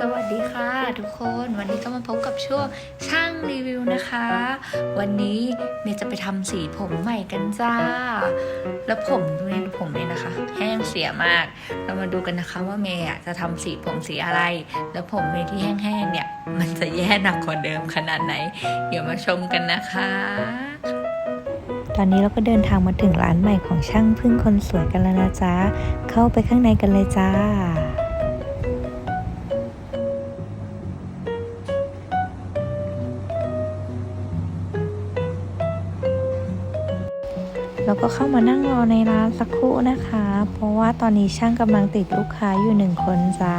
สวัสดีค่ะทุกคนวันนี้ก็มาพบกับช่วงช่างรีวิวนะคะ วันนี้เมย์จะไปทำสีผมใหม่กันจ้า แล้วผมเนี่ยผมเนี่ยนะคะ แห้งเสียมาก เรามาดูกันนะคะว่าเมย์จะทำสีผมสีอะไร แล้วผมเมย์ที่แห้งๆเนี่ย มันจะแย่หนักกว่าเดิมขนาดไหน เดี๋ยวมาชมกันนะคะตอนนี้เราก็เดินทางมาถึงร้านใหม่ของช่างพึ่งคนสวยกันแล้วนะจ๊ะเข้าไปข้างในกันเลยจ้า เราก็เข้ามานั่งรอในร้านสักครู่นะคะ เพราะว่าตอนนี้ช่างกำลังติดลูกค้าอยู่หนึ่งคนจ้า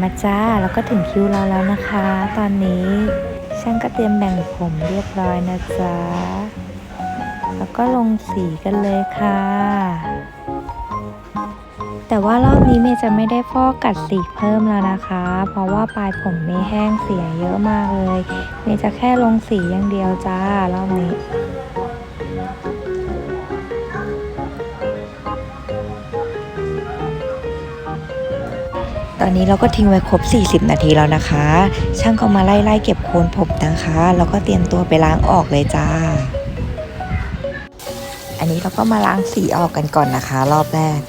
มาจ้าแล้วก็ถึงคิวเราแล้วนะคะ ตอนนี้ช่างก็เตรียมแบ่งผมเรียบร้อยนะจ๊ะ แล้วก็ลงสีกันเลยค่ะ แต่ว่ารอบนี้เมย์จะไม่ได้ฟอกกัดสีเพิ่มแล้วนะคะ เพราะว่าปลายผมเมย์แห้งเสียเยอะมากเลย เมย์จะแค่ลงสีอย่างเดียวจ้ารอบนี้ตอนนี้เราก็ทิ้งไว้ครบ 40 นาทีแล้วนะคะ ช่างก็มาไล่ไล่เก็บโคนผมนะคะ แล้วก็เตรียมตัวไปล้างออกเลยจ้า อันนี้เราก็มาล้างสีออกกันก่อนนะคะ รอบแรก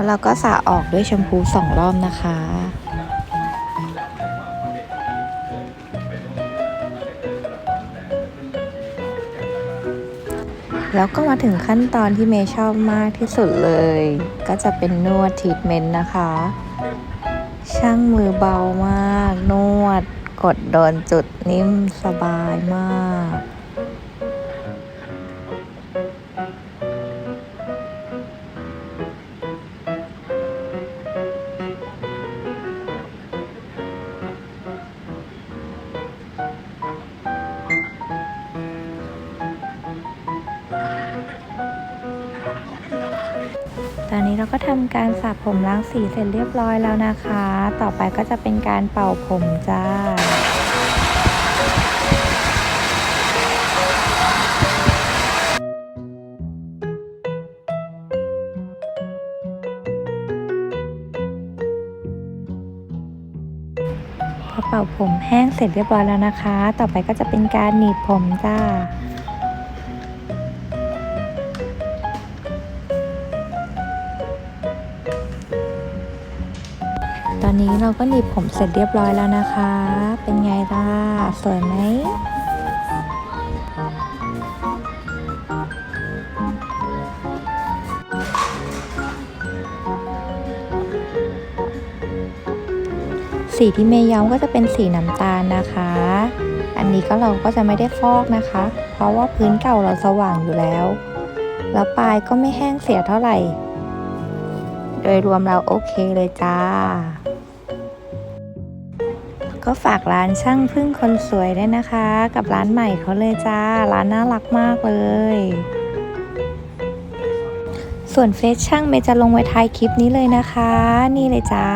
แล้วเราก็สระออกด้วยแชมพูสองรอบนะคะแล้วก็มาถึงขั้นตอนที่เมย์ชอบมากที่สุดเลย ก็จะเป็นนวดทรีทเมนต์นะคะ ช่างมือเบามาก นวด กดโดนจุดนิ่มสบายมาก ตอนนี้เราก็ทำการสระผมล้างสีเสร็จเรียบร้อยแล้วนะคะ ต่อไปก็จะเป็นการเป่าผมจ้าพอเป่าผมแห้งเสร็จเรียบร้อยแล้วนะคะ ต่อไปก็จะเป็นการหนีบผมจ้า ตอนนี้เราก็หนีบผมเสร็จเรียบร้อยแล้วนะคะ เป็นไงล่ะ สวยไหมสีที่เมย์ย้อมก็จะเป็นสีน้ำตาลนะคะ อันนี้ก็เราก็จะไม่ได้ฟอกนะคะ เพราะว่าพื้นเก่าเราสว่างอยู่แล้ว แล้วปลายก็ไม่แห้งเสียเท่าไหร่ ยรวมเราโอเคเลยจ้า ก็ฝากร้านช่างพึ่งคนสวยด้วยนะคะ กับร้านใหม่เขาเลยจ้า ร้านน่ารักมากเลย ส่วนเฟซช่างเมย์จะลงไว้ท้ายคลิปนี้เลยนะคะ นี่เลยจ้า